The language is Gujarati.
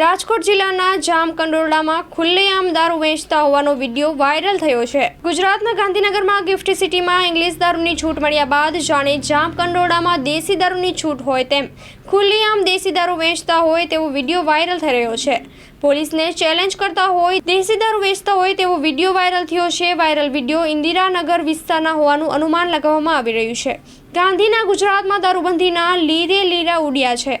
રાજકોટ જિલ્લાના જામકંડોરડામાં ખુલ્લેઆમ દારૂ વેચતા હોવાનો વીડિયો વાયરલ થયો છે. ગુજરાતના ગાંધીનગરમાં ગિફ્ટ સિટીમાં ઇંગ્લિશ દારૂની છૂટ મળ્યા બાદ જાણે જામકંડોરડામાં દેશી દારૂની છૂટ હોય તેમ ખુલ્લેઆમ દેશી દારૂ વેચતા હોય તેવો વીડિયો વાયરલ થઈ રહ્યો છે. પોલીસને ચેલેન્જ કરતા હોય દેશી દારૂ વેચતા હોય તેવો વીડિયો વાયરલ થયો છે. વાયરલ વીડિયો ઇન્દિરાનગર વિસ્તારના હોવાનું અનુમાન લગાવવામાં આવી રહ્યું છે. ગાંધીના ગુજરાતમાં દારૂબંધીના લીરે લીરા ઉડ્યા છે.